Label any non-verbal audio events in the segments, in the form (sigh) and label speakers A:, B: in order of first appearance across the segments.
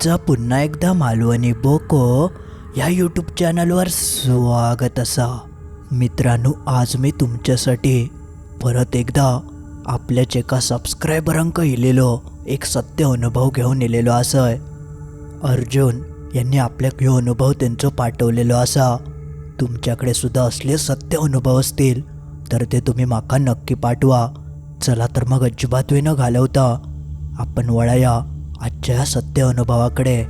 A: तुमचं पुन्हा एकदा मालवणी बोको या यूट्यूब चॅनलवर स्वागत असा. मित्रांनो आज मी तुमच्यासाठी परत एकदा आपल्याच एका सबस्क्रायबरांक इलेलो एक सत्य अनुभव घेऊन इलेलो असय अर्जुन यांनी आपल्याक ह्यो अनुभव त्यांचो पाठवलेलो असा. तुमच्याकडे सुद्धा असले सत्य अनुभव असतील तर ते तुम्ही माका नक्की पाठवा. चला तर मग अजिबात वेळ न घालवता आपण वळाया. आजच्या सत्य अनुभवाकडे.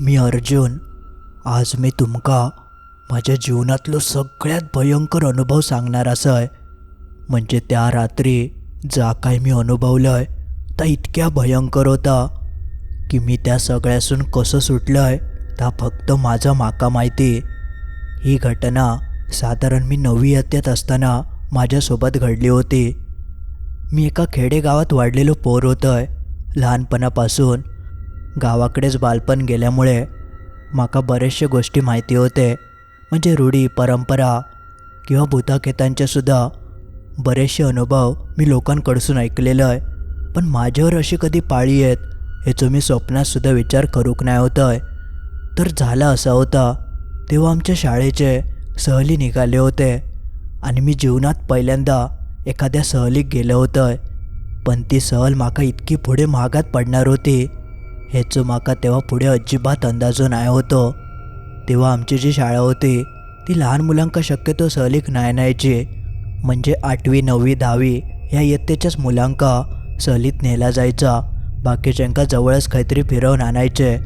A: मी अर्जुन आज मी तुमका माझ्या जीवनातलो सगळ्यात भयंकर अनुभव सांगणार असय. म्हणजे त्या रात्री जा काय मी अनुभवलंय. अवस्था इतक्या भयंकर होता की मी त्या सगळ्यासून कसं सुटलं आहे ता फक्त माझं माका माहिती. ही घटना साधारण मी नववी इयत्तेत असताना माझ्यासोबत घडली होती. मी एका खेडेगावात वाढलेलो पोर होतोय लहानपणापासून. गावाकडेच बालपण गेल्यामुळे माका बरेचशा गोष्टी माहिती होते म्हणजे रूढी परंपरा किंवा भूताखेतांचेसुद्धा बरेचसे अनुभव मी लोकांकडसून ऐकलेलं आहे पण माझ्यावर अशी कधी पाळी आहेत ह्याचं मी स्वप्नातसुद्धा विचार करूक नाही होतंय. तर झालं असा होता तेव्हा आमच्या शाळेचे सहली निघाले होते आणि मी जीवनात पहिल्यांदा एखाद्या सहलीक गेलं होतं पण ती सहल माका इतकी पुढे महागात पडणार होती ह्याचं माका तेव्हा पुढे अजिबात अंदाजो नाही होतो. तेव्हा आमची जी शाळा होती ती लहान मुलांका शक्यतो सहलीक नाही न्यायची म्हणजे आठवी नववी दहावी ह्या इयत्तेच्याच मुलांका सहलीत नेला जायचा. बाकीच्यांका जवळच काहीतरी फिरवून आणायचे.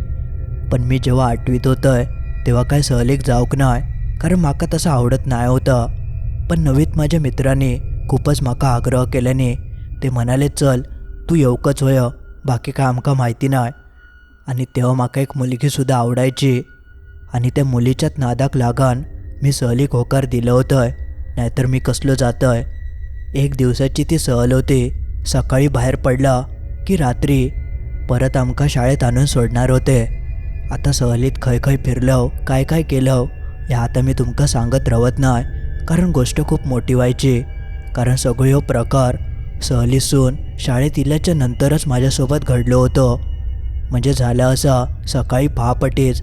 A: पण मी जेव्हा आठवीत होतंय तेव्हा काय सहलीक जाऊक नाही कारण माका तसं आवडत नाही होतं. पण नवीत माझ्या मित्रांनी खूपच माका आग्रह केल्याने ते म्हणाले चल तू येऊकच होय बाकी काय आमका माहिती नाही आणि तेव्हा माका एक मुलगीसुद्धा आवडायची. आणि त्या मुलीच्यात नादाक लागान मी सहलीक होकार दिलं होतं नाहीतर मी कसलो जातोय. एक दिवसाची ती सहल होती. सकाळी बाहेर पडला की रात्री परत आमका शाळेत आणून सोडणार होते. आता सहलीत खय खय फिरलं काय काय केलं हे आता मी तुमका सांगत रवत नाही कारण गोष्ट खूप मोठी व्हायची. कारण सगळं हो प्रकार सहलीसून शाळेत इल्याच्या नंतरच माझ्यासोबत घडलो होतं. म्हणजे झालं असा सकाळी पहापटीच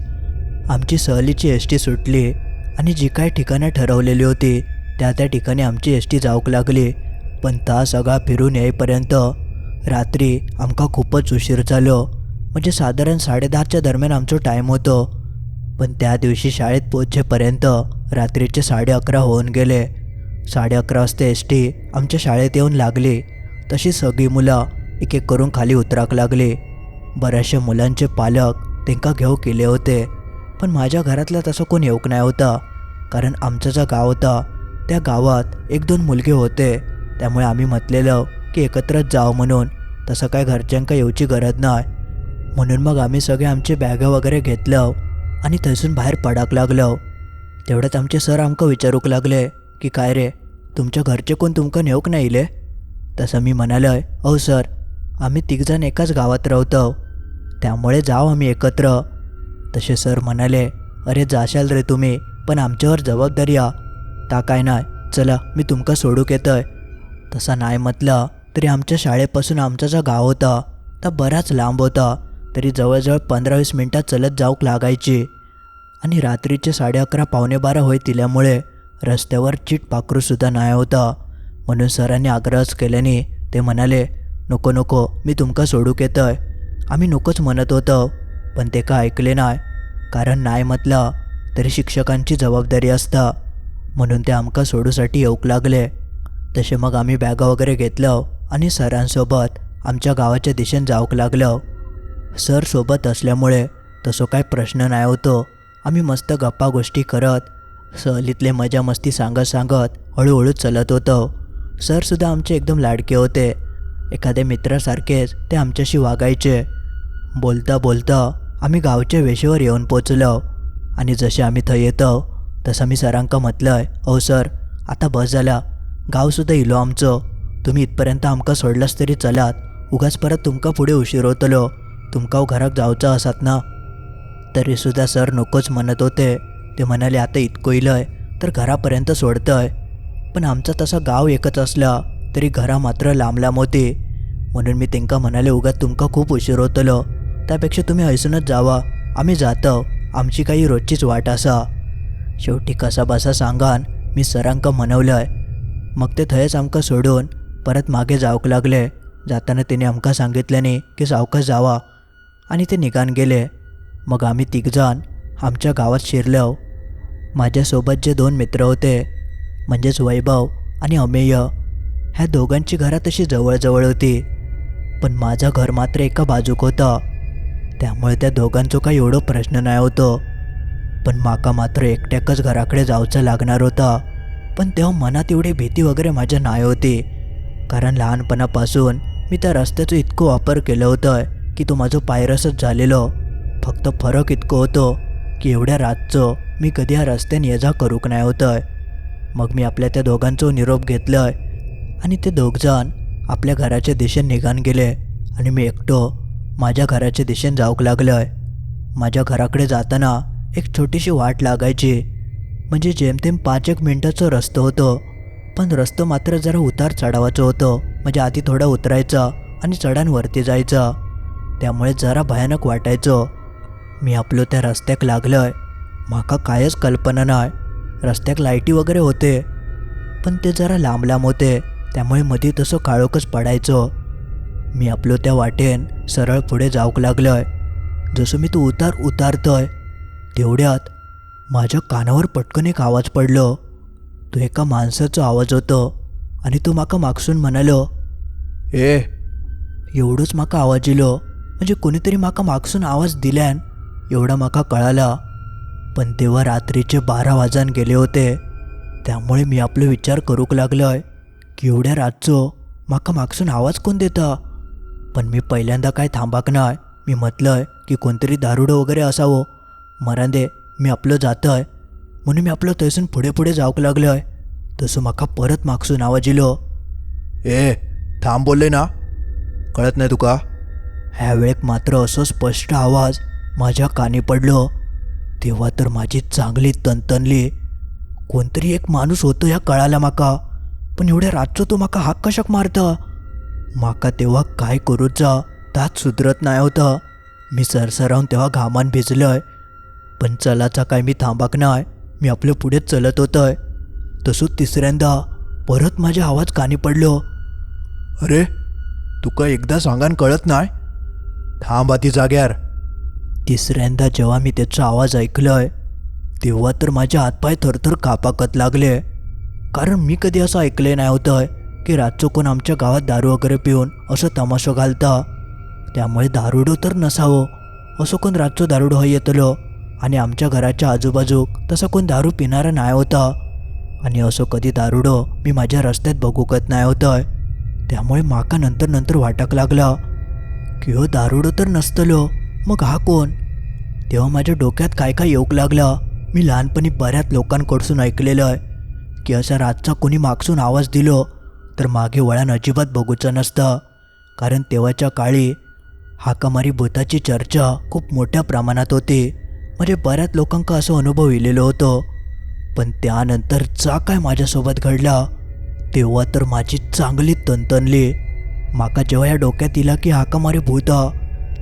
A: आमची सहलीची एस टी सुटली आणि जी काय ठिकाणं ठरवलेली होती त्या त्या ठिकाणी आमची एस टी जाऊक लागली. पण ता सगळा फिरून येईपर्यंत रात्री आमका खूपच उशीर झालो. म्हणजे साधारण साडेदहाच्या दरम्यान आमचो टाईम होतो. पण त्या दिवशी शाळेत पोहोचेपर्यंत रात्रीचे साडे अकरा होऊन गेले. साडे अकरा वाजता एस टी आमच्या शाळेत येऊन लागली. तशी सगळी मुलं एक एक करून खाली उतराक लागली. बऱ्याचशा मुलांचे पालक त्यांका घेऊ केले होते. पण माझ्या घरातला तसं कोण येऊक नाही होता. कारण आमचं जे गाव होता त्या गावात एक दोन मुलगे होते. त्यामुळे आम्ही म्हटलेलं की एकत्रच जाव म्हणून. तसं काय घरच्यांका येऊची गरज नाही म्हणून मग आम्ही सगळे आमचे बॅगा वगैरे घेतलं आणि थंयसून बाहेर पडाक लागलो. तेवढ्यात आमचे सर आमकां विचारूक लागले की काय रे तुमच्या घरचे कोण तुमकां नेऊक नाही इले तसं मी म्हणालोय अहो सर आम्ही तिघजण एकाच गावात राहतो त्यामुळे जाऊ आम्ही एकत्र. तसे सर म्हणाले अरे जाशाल रे तुम्ही पण आमच्यावर जबाबदारी आ. ता काय नाही चला मी तुमका सोडूक येतोय. तसा नाही म्हटलं तरी आमच्या शाळेपासून आमचा जो गाव होता तर बराच लांब होता. तरी जवळजवळ पंधरा वीस मिनटात चलत जाऊक लागायची. आणि रात्रीचे साडे अकरा पावणे बारा होय दिल्यामुळे रस्त्यावर चीट पाखरूसुद्धा नाही होता. म्हणून सरांनी आग्रहच केल्याने ते म्हणाले नको नको मी तुमका सोडूक येतोय. आम्ही नकोच म्हणत होतो पण ते का ऐकले नाही. कारण नाही म्हटलं तरी शिक्षकांची जबाबदारी असता. म्हणून ते आमका सोडूसाठी येऊक लागले. तसे मग आम्ही बॅगा वगैरे घेतलं आणि सरांसोबत आमच्या गावाच्या दिशेने जाऊक लागलो. सर सोबत असल्यामुळे तसं काय प्रश्न नाही होतो. आम्ही मस्त गप्पा गोष्टी करत सहलीतले मजा मस्ती सांगत सांगत हळूहळू चलत होतो. सरसुद्धा आमचे एकदम लाडके होते. एखाद्या मित्रासारखेच ते आमच्याशी वागायचे. बोलता बोलता आम्ही गावच्या वेशेवर येऊन पोचलो. आणि जसे आम्ही थंय येतो तसं मी सरांका म्हटलंय अहो सर आता बस झाला. गावसुद्धा इलो आमचं. तुम्ही इथपर्यंत आमकां सोडलास तरी चलात. उगाच परत तुमकां फुडें उशीर होतलो. तुमकां घराक जावचं असत ना. तरी सुद्धा सर नकोच म्हणत होते. ते म्हणाले आता इतकं इलंय तर घरापर्यंत सोडतंय. पण आमचा तसा गाव एकच असला तरी घरा मात्र लांब लांब होती. म्हणून मी तेंका म्हणाले उगाच तुमका खूप उशीर होतलो. त्यापेक्षा तुम्ही ऐसूनच जावा. आम्ही जातो. आमची काही रोजचीच वाट असा. शेवटी कसा बसा सांगान मी सरांक म्हणवलंय. मग ते थंयच आमकां सोडून परत मागे जावंक लागले. जाताना तिने आमकां सांगितल्याने की सावकास जावा. आणि ते निघान गेले. मग आम्ही तिघजण आमच्या गावात शिरलो माझ्यासोबत जे दोन मित्र होते म्हणजेच वैभव आणि अमेय ह्या दोघांची घरं तशी जवळजवळ होती. पण माझं घर मात्र एका बाजूक होतं. त्यामुळे त्या दोघांचो काही एवढं प्रश्न नाही होतो. पण माका मात्र एकट्याकच घराकडे जावचं लागणार होता. पण तेव्हा मनात एवढी भीती वगैरे माझ्या नाही होती. कारण लहानपणापासून मी त्या रस्त्याचा इतकं वापर केलं होतं की तो माझं पायरसच झालेलो. फक्त फरक इतकं होतो की एवढ्या रातचं मी कधी या रस्त्याने ये जा करूक नाही होतं मग मी आपल्या त्या दोघांचो निरोप घेतलंय आणि ते दोघजण आपल्या घराच्या दिशेने निघान गेले आणि मी एकटो माझ्या घराच्या दिशेने जाऊक लागलोय. माझ्या घराकडे जाताना एक छोटीशी वाट लागायची म्हणजे जेमतेम पाच एक मिनटाचं रस्तं होतं. पण रस्तं मात्र जरा उतार चढावाचं होतं. म्हणजे आधी थोडा उतरायचा आणि चढांवरती जायचा. त्यामुळे जरा भयानक वाटायचं. मी आपलो त्या रस्त्याक लागलोय. माका कायच कल्पना नाही रस्त्याक लाईटी वगैरे होते. पण ते जरा लांब लांब होते. त्यामुळे मध्ये तसं काळोखच पडायचं. मी आपलो त्या वाटेन सरळ पुढे जाऊक लागलोय. जसं मी तो उतार उतारतोय तेवढ्यात माझ्या कानावर पटकन एक आवाज पडलो. तो एका माणसाचो आवाज होतो आणि तो माका मागसून म्हणालो ए एवढंच माका आवाज इलो म्हणजे कोणीतरी माका मागसून आवाज दिल्यान एवढा माका कळाला. पण तेव्हा रात्रीचे बारा वाजान गेले होते. त्यामुळे मी आपलो विचार करूक लागलोय. की एवढ्या रातचो माका मागसून आवाज कोण देता? पण मी पहिल्यांदा काय थांबाक नाय. मी म्हटलंय की कोणतरी दारुडं वगैरे असावं. मरांदे मी आपलं जातंय म्हणून मी आपलं थंयसून पुढे पुढे जावक लागलोय तसं म्हाका परत मागसून आवाज इलो
B: ए थांब बोलले ना. कळत नाही तुका?
A: ह्या वेळेक मात्र असं स्पष्ट आवाज माझ्या कानी पडलो. तेव्हा तर माझी चांगली तनतनली. कोणतरी एक माणूस होतो ह्या कळाला माका. पण एवढ्या रातचो तो माका हाक कशाक मारता? माका तेव्हा काय करूचा तात सुधरत नाही होतं. मी सरसरावून तेव्हा घामान भिजलोय. पण चलाचा काय मी थांबाक नाय. मी आपल्या पुढेच चलत होतोय. तसंच तिसऱ्यांदा परत माझा आवाज कानी पडलो.
B: अरे तुका एकदा सांगान कळत नाही थांब आती जाग्यार.
A: तिसऱ्यांदा जेव्हा मी त्याचा आवाज ऐकलोय तेव्हा तर माझे हातपाय थरथर कापाकत लागले. कारण मी कधी असं ऐकले नाही होतं की रातचं कोण आमच्या गावात दारू वगैरे पिऊन असं तमाशा घालता. त्यामुळे दारुडो तर नसावं. असं कोण रातचं दारुडो हा येतलो. आणि आमच्या घराच्या आजूबाजूक तसा कोण दारू पिणारा नाही होता. आणि असं कधी दारुडो मी माझ्या रस्त्यात बघूकत नाही होतं त्यामुळे माका नंतर नंतर वाटक लागला. की हो दारुडो तर नसतलो मग हा कोण? तेव्हा माझ्या डोक्यात काय काय येऊक लागलं. मी लहानपणी बऱ्याच लोकांकडसून ऐकलेलं आहे की असा रातचा कोणी मागसून आवाज दिलो तर मागे वळण अजिबात बघूचं नसतं. कारण तेव्हाच्या काळी हाकामारी भूताची चर्चा खूप मोठ्या प्रमाणात होती. म्हणजे बऱ्याच लोकांका असं अनुभव इलेलो होतो. पण त्यानंतर जा काय माझ्यासोबत घडला तेव्हा तर माझी चांगली तनतनली. माका जेव्हा या डोक्यात इला की हाकामारी भूत भूता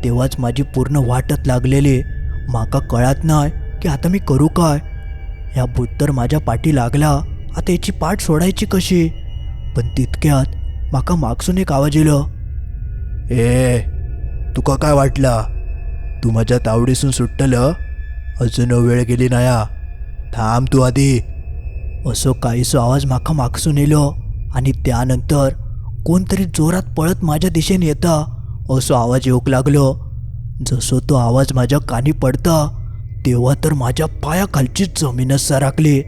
A: तेव्हाच माझी पूर्ण वाटत लागलेली. माका कळत नाही की आता मी करू काय. ह्या भूत तर माझ्या पाठी लागला आता याची पाठ सोडायची कशी? पण तितक्यात माका मागसून एक आवाज येलो.
B: ए तुका काय वाटला? तू माझ्या तावडीसून सुट्टलं अजून वेळ गेली नाया. थांब तू आधी.
A: असो काहीसो आवाज माका मागसून येलो आणि त्यानंतर कोणतरी जोरात पळत माझ्या दिशेने येता. असो आवाज येऊक लागलो. जसो तो आवाज माझ्या कानी पडता तेव्हा तर माझ्या पायाखालची जमीनच सराकली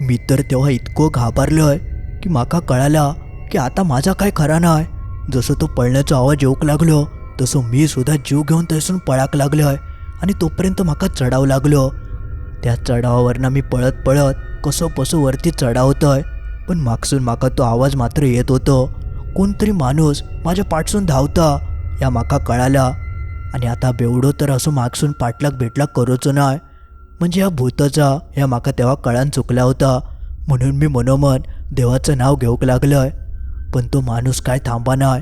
A: मी तर तेव्हा इतकं घाबरलोय की माका कळाला की आता माझा काय खरा नाही जसं तो पळण्याचा आवाज येऊक लागलो तसं मी सुद्धा जीव घेऊन तसून पळाक लागलोय. आणि तोपर्यंत म्हाका चढाव लागलो. त्या चढावावरनं मी पळत पळत कसो पसो वरती चढावतोय. पण मागसून माका तो आवाज मात्र येत होतो. कोणतरी माणूस माझ्या पाठसून धावता या माका कळाला. आणि आता बेवडो तर असो मागसून पाठलाग भेटलाग करूचो नाय. म्हणजे ह्या भूताचा ह्या म्हाका तेव्हा कळान चुकला होता. म्हणून मी मनोमन देवाचं नाव घेऊक लागलंय. पण तो माणूस काय थांबा नाय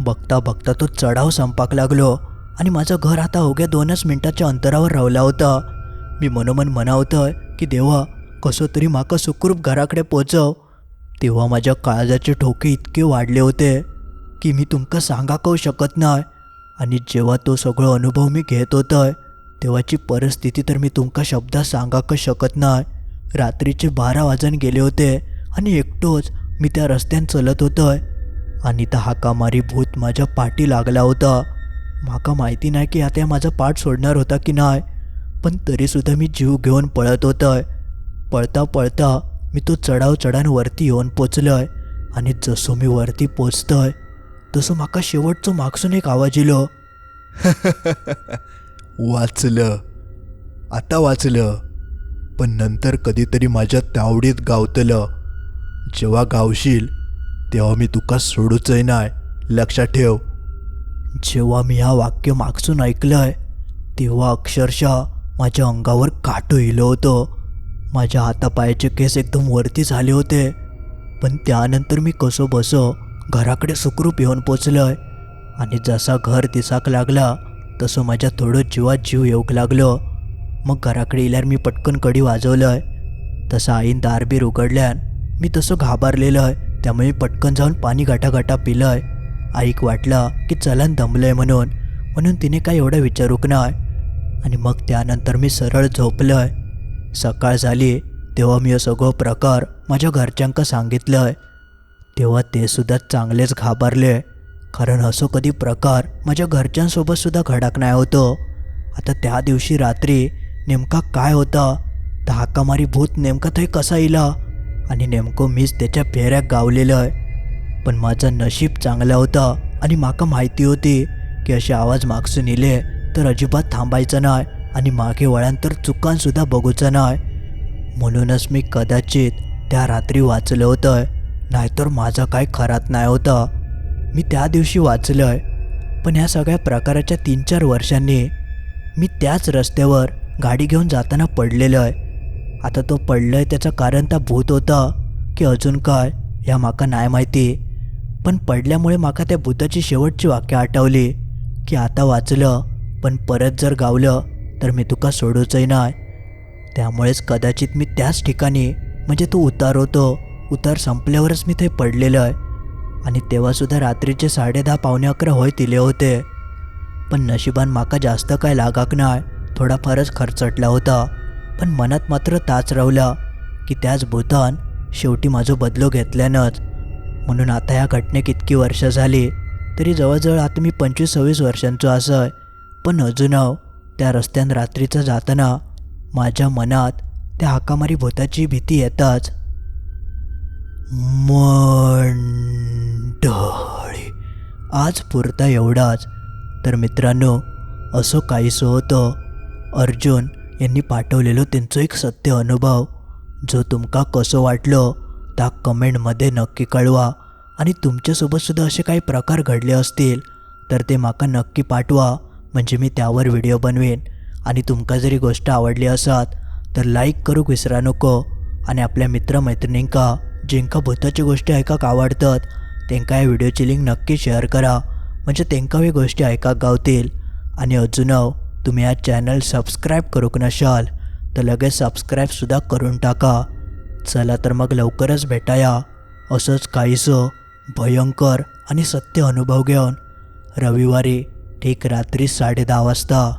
A: बघता बघता तो चढाव संपाक लागलो. आणि माझं घर आता अवघ्या दोनच मिनटाच्या अंतरावर रावला होता. मी मनोमन म्हणावतंय की देवा कसं तरी माका सुखरूप घराकडे पोचव. तेव्हा माझ्या काळजाचे ठोके इतके वाढले होते की मी तुमका सांगा कळू शकत नाही. आणि जेव्हा तो सगळं अनुभव मी घेत होतोय तेव्हाची परिस्थिती तर मी तुमका शब्दात सांगा का शकत नाही. रात्रीचे बारा वाजून गेले होते आणि एकटोच मी त्या रस्त्यान चलत होतोय. आणि त्या हाकामारी भूत माझ्या पाठी लागला होता. माका माहिती नाही की आता माझा पाठ सोडणार होता की नाही पण तरीसुद्धा मी जीव घेऊन पळत होतोय. पळता पळता मी तो चढाव चढान वरती येऊन पोचलोय आणि जसो मी वरती पोचतोय तसं माका शेवटचं मागसून एक आवाज इलो (laughs)
B: वाचलं. आता वाचलं. पण नंतर कधीतरी माझ्या तावडीत गावतलं. जेव्हा गावशील तेव्हा मी तुका सोडूचंय नाय लक्षात ठेव.
A: जेव्हा मी हा वाक्य मागसून आहे तेव्हा अक्षरशः माझ्या अंगावर काटो इलं होतं. माझ्या हातापायाचे केस एकदम वरती झाले होते. पण त्यानंतर मी कसं बसं घराकडे सुखरूप येऊन पोचलोय. आणि जसा घर दिसाक लागला तसं माझ्या थोडं जीवात जीव येऊक लागलं. मग घराकडे येल्यावर मी पटकन कडी वाजवलंय. तसं आईन दारबीर उघडल्यान मी तसं घाबरलेलं त्यामुळे पटकन जाऊन पाणी गाटा पिलंय. आईक वाटलं की चलन दमलंय म्हणून म्हणून तिने काय एवढं विचारूक नाही आणि मग त्यानंतर मी सरळ झोपलंय. सकाळ झाली तेव्हा मी सगळं प्रकार माझ्या घरच्यांका सांगितलंय. तेव्हा ते सुद्धा चांगलेच घाबरले कारण असो कधी प्रकार माझ्या घरच्यांसोबत सुद्धा घडाक नाही होतो. आता त्या दिवशी रात्री नेमका काय होता? तर हाकामारी भूत नेमका थंय कसा इला? आणि नेमकं मीच त्याच्या फेऱ्यात गावलेलं आहे पण माझं नशीब चांगला होता आणि माका माहिती होती की असे आवाज मागसून येले तर अजिबात थांबायचं नाही आणि मागे वळण तर चुकांसुद्धा बघूचं नाही. म्हणूनच मी कदाचित त्या रात्री वाचलं होतं नाहीतर माझा काय खरात नाही होता. मी त्या दिवशी वाचलंय पण ह्या सगळ्या प्रकाराच्या तीन चार वर्षांनी मी त्याच रस्त्यावर गाडी घेऊन जाताना पडलेलं आहे आता तो पडलंय त्याचं कारण त्या भूत होता की अजून काय ह्या माका नाही माहिती. पण पडल्यामुळे माका त्या भूताची शेवटची वाक्य आठवली की आता वाचलं पण परत जर गावलं तर मी तुका सोडूचंही नाही त्यामुळेच कदाचित मी त्याच ठिकाणी म्हणजे तो उतार होतो उतार संपल्यावरच मी ते पडलेलं आहे. आणि तेव्हासुद्धा रात्रीचे साडेदहा पावणे अकरा होय दिले होते. पण नशिबान माका जास्त काय लागाक नाही थोडाफारच खर्चटला होता. पण मनात मात्र ताच रवला की त्याच भूतान शेवटी माझं बदलो घेतल्यानंच म्हणून आता या घटनेक इतकी वर्ष झाली तरी जवळजवळ आता मी पंचवीस सव्वीस वर्षांचो असय. पण अजून त्या रस्त्यान रात्रीचं जाताना माझ्या मनात त्या हाकामारी भूताची भीती येताच मंडळी आज पुरता एवढाच. तर मित्रांनो असं काहीसं होतं. अर्जुन यांनी पाठवलेलो त्यांचो एक सत्य अनुभव. जो तुमका कसं वाटलं त्या कमेंटमध्ये नक्की कळवा. आणि तुमच्यासोबतसुद्धा असे काही प्रकार घडले असतील तर ते माका नक्की पाठवा. म्हणजे मी त्यावर व्हिडिओ बनवेन. आणि तुमका जरी गोष्ट आवडली असत तर लाईक करूक विसरा नको. आणि आपल्या मित्रमैत्रिणींका जिंका भूताची गोष्टी ऐकाक आवडतात त्यांका या व्हिडिओची लिंक नक्की शेअर करा. म्हणजे त्यांका ही गोष्टी ऐकाक गावतील. आणि अजून तुम्ही हा चॅनल सबस्क्राईब करूक नशाल तर लगेच सबस्क्राईबसुद्धा करून टाका. चला तर मग लवकरच भेटाया. असंच काहीसं. भयंकर आणि सत्य अनुभव घेऊन रविवारी ठीक रात्री साडे दहा वाजता